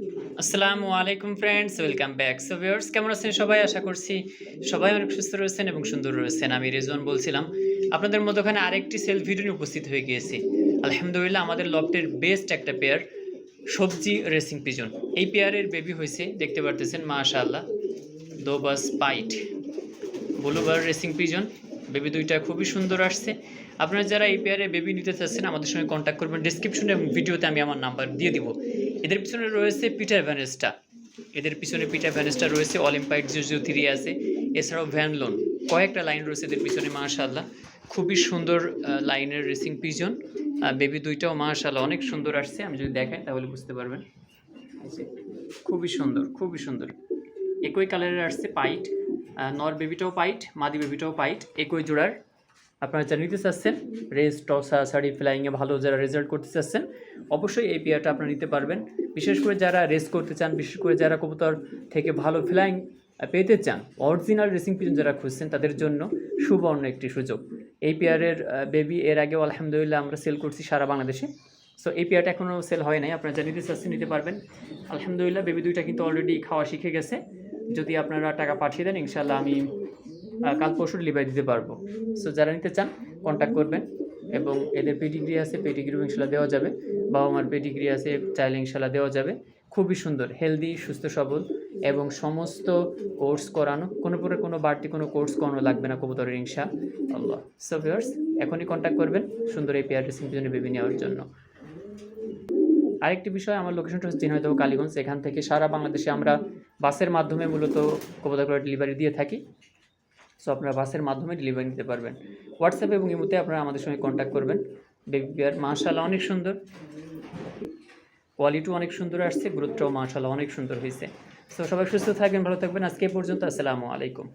আসসালামু আলাইকুম friends welcome back so viewers কেমন আছেন সবাই? আশা করছি সবাই অনেক সুস্থ রয়েছেন এবং সুন্দর রয়েছেন। আমি রেজওয়ান বলছিলাম। আপনাদের মধ্যখানে আরেকটি সেল ভিডিও নিয়ে উপস্থিত হয়ে গিয়েছি। আলহামদুলিল্লাহ, আমাদের লফটের বেস্ট একটা পেয়ার সবজি রেসিং পিজন এই পেয়ারের বেবি হয়েছে, দেখতে পারতেছেন, মাশাআল্লাহ দোবাস pied blue bar racing pigeon baby দুইটা খুবই সুন্দর আসছে। আপনারা যারা এই পেয়ারে বেবি নিতে চাচ্ছেন, আমাদের সঙ্গে কন্ট্যাক্ট করবেন। ডিসক্রিপশনে ভিডিওতে আমি আমার নাম্বার দিয়ে দিব। এদের পিছনে রয়েছে পিটার ভ্যানেস্টা এদের পিছনে পিটার ভ্যানেস্টা রয়েছে অলিম্পাইড জিও থ্রি আছে। এছাড়াও ভ্যানলোন কয়েকটা লাইন রয়েছে এদের পিছনে মাশাল্লাহ খুবই সুন্দর লাইনের রেসিং পিজন বেবি দুইটাও মাশাল্লাহ অনেক সুন্দর আসছে। আমি যদি দেখাই তাহলে বুঝতে পারবেন। খুবই সুন্দর খুবই সুন্দর। একই কালারের আসছে পাইট নর বেবিটাও পাইট, মাদি বেবিটাও পাইট, একই জোড়ার। আপনারা যারা নিতে চাচ্ছেন, রেস, টসা, শাড়ি ফ্লাইংয়ে ভালো যারা রেজাল্ট করতে চাচ্ছেন, অবশ্যই এই পেয়ারটা আপনারা নিতে পারবেন। বিশেষ করে যারা রেস করতে চান, বিশেষ করে যারা কবুতর থেকে ভালো ফ্লাইং পেতে চান অরিজিনাল রেসিং পিজন যারা খুঁজছেন, তাদের জন্য সুবর্ণ একটি সুযোগ। এই পেয়ারের বেবি এর আগেও আলহামদুলিল্লাহ আমরা সেল করছি সারা বাংলাদেশে। সো এই পেয়ারটা এখনও সেল হয় নাই, আপনারা যা নিতে চাচ্ছেন, নিতে পারবেন। আলহামদুলিল্লাহ বেবি দুইটা কিন্তু অলরেডি খাওয়া শিখে গেছে। যদি আপনারা টাকা পাঠিয়ে দেন ইনশাল্লাহ আমি কাল পরশু ডেলিভারি দিতে পারব। সো যারা নিতে চান কন্ট্যাক্ট করবেন এবং এদের পেডিগ্রি আছে পেডিগ্রিও ইনশাল্লাহ দেওয়া যাবে। বাবা মার পেডিগ্রি আছে, চাইলে ইনশাল্লাহ দেওয়া যাবে। খুবই সুন্দর হেলদি সুস্থ, সবল এবং সমস্ত কোর্স করানো, কোনো প্রকার কোনো বাড়তি কোনো কোর্স করানো লাগবে না কবুতরের ইনশা আল্লাহ। সো ভিউয়ার্স এখনই কন্ট্যাক্ট করবেন সুন্দর এই পেয়ার ড্রেসিং পিছনে বেবি নেওয়ার জন্য। আরেকটি বিষয়, আমার লোকেশনটা হচ্ছে ঝিনাইদহ কালীগঞ্জ। এখান থেকে সারা বাংলাদেশে আমরা বাসের মাধ্যমে মূলত কবুতর ডেলিভারি দিয়ে থাকি। সো আপনারা বাসের মাধ্যমে ডেলিভারি নিতে পারবেন। হোয়াটসঅ্যাপ এবং ইমোতে আপনারা আমাদের সঙ্গে কন্ট্যাক্ট করবেন। বেবি মাশাল্লাহ অনেক সুন্দর। কোয়ালিটিও অনেক সুন্দর আসছে গ্রোথটাও মাশাল্লাহ অনেক সুন্দর হয়েছে সো সবাই সুস্থ থাকবেন, ভালো থাকবেন। আজকে পর্যন্ত, আসসালামু আলাইকুম।